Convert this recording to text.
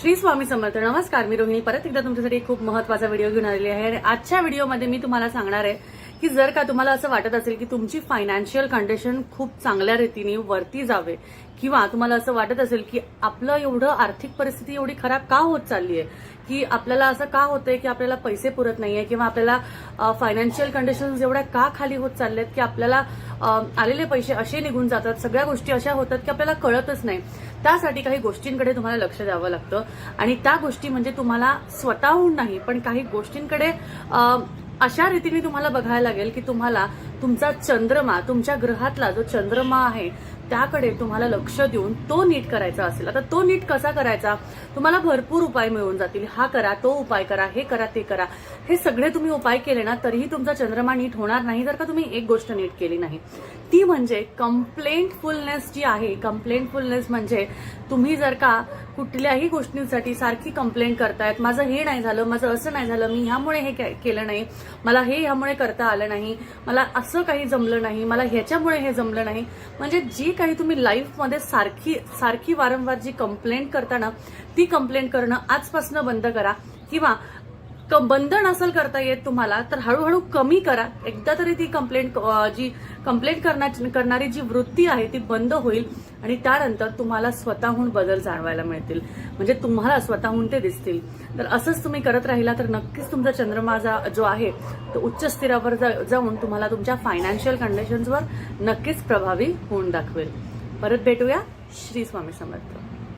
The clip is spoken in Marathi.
श्री स्वामी समर्थ. नमस्कार मी रोहिणी. परत एकदा तुमच्यासाठी खूप महत्त्वाचा व्हिडिओ घेऊन आलेली आहे. आणि आजच्या व्हिडिओमध्ये मी तुम्हाला सांगणार आहे की जर का तुम्हाला असं वाटत असेल की तुमची फायनान्शियल कंडिशन खूप चांगल्या रीतीने वरती जावे किंवा तुम्हाला असं वाटत असेल की आपलं एवढं आर्थिक परिस्थिती एवढी खराब का होत चालली आहे की आपल्याला असं का होतंय की आपल्याला पैसे पुरत नाहीये किंवा आपल्याला फायनान्शियल कंडिशन्स एवढ्या का खाली होत चालल्यात की आपल्याला आलेले पैसे असे निघून जातात सगळ्या गोष्टी अशा होतात की आपल्याला कळतच नाही. त्यासाठी काही गोष्टींकडे तुम्हाला लक्ष द्यावं लागतं. आणि त्या गोष्टी म्हणजे तुम्हाला स्वतःहून नाही पण काही गोष्टींकडे अशा रीतीने तुम्हाला बघायला लागेल की तुम्हाला तुमचा चंद्रमा तुमच्या ग्रहातला जो चंद्रमा आहे त्याकडे तुम्हाला लक्ष देऊन तो नीट करायचा असेल. आता तो नीट कसा करायचा? तुम्हाला भरपूर उपाय मिळून जातील. हा करा तो उपाय करा हे करा ते करा. हे सगळे तुम्ही उपाय केले ना तरीही तुमचा चंद्रमा नीट होणार नाही जर का तुम्ही एक गोष्ट नीट केली नाही. ती म्हणजे कंप्लेंटफुलनेस जी आहे कंप्लेंटफुलनेस म्हणजे तुम्ही जर का कुठल्याही गोष्टींसाठी सारखी कंप्लेंट करतायत माझं हे नाही झालं माझं असं नाही झालं मी ह्यामुळे हे के- केलं नाही मला हे ह्यामुळे करता आलं नाही मला असं काही जमलं नाही मला ह्याच्यामुळे हे जमलं नाही. म्हणजे जी काही तुम्ही लाईफमध्ये सारखी सारखी वारंवार जी कंप्लेंट करता ना ती कंप्लेंट करणं आजपासून बंद करा. किंवा बंधन असेल करता येत तुम्हाला तर हळूहळू कमी करा. एकदा तरी ती कंप्लेंट जी कंप्लेंट करणारी जी वृत्ती आहे ती बंद होईल आणि त्यानंतर तुम्हाला स्वतःहून बदल जाणवायला मिळतील. म्हणजे तुम्हाला स्वतःहून ते दिसतील. तर असंच तुम्ही करत राहिला तर नक्कीच तुमचा चंद्रमा जो आहे तो उच्च स्थिरावर जा- जाऊन तुम्हाला तुमच्या फायनान्शियल कंडिशन्सवर नक्कीच प्रभावी होऊन दाखवेल. परत भेटूया. श्री स्वामी समर्थ.